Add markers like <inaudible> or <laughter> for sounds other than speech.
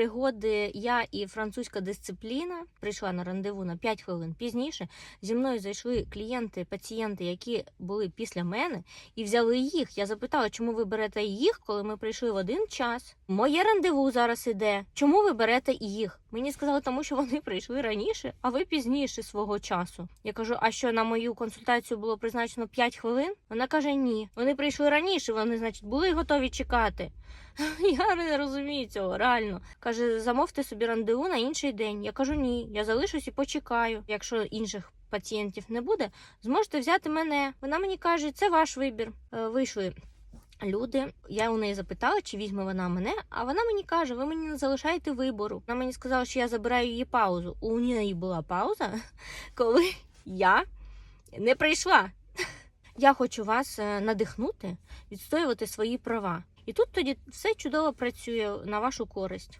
пригоди я і французька дисципліна прийшла на рандеву на 5 хвилин пізніше. Зі мною зайшли клієнти, пацієнти, які були після мене, і взяли їх. Я запитала, чому ви берете їх, коли ми прийшли в один час. Моє рандеву зараз іде. Чому ви берете їх? Мені сказали, тому що вони прийшли раніше, а ви пізніше свого часу. Я кажу, а що на мою консультацію було призначено 5 хвилин? Вона каже: ні. Вони прийшли раніше, вони, значить, були готові чекати. <laughs> Я не розумію цього, реально. Каже, замовте собі рандеву на інший день. Я кажу, ні, я залишусь і почекаю. Якщо інших пацієнтів не буде, зможете взяти мене. Вона мені каже, це ваш вибір. Е, Вийшли. Люди, я у неї запитала, чи візьме вона мене, а вона мені каже: ви мені не залишаєте вибору. Вона мені сказала, що я забираю її паузу. У неї була пауза, <laughs> коли я не прийшла. <laughs> Я хочу вас е, надихнути, відстоювати свої права. І тут тоді все чудово працює на вашу користь.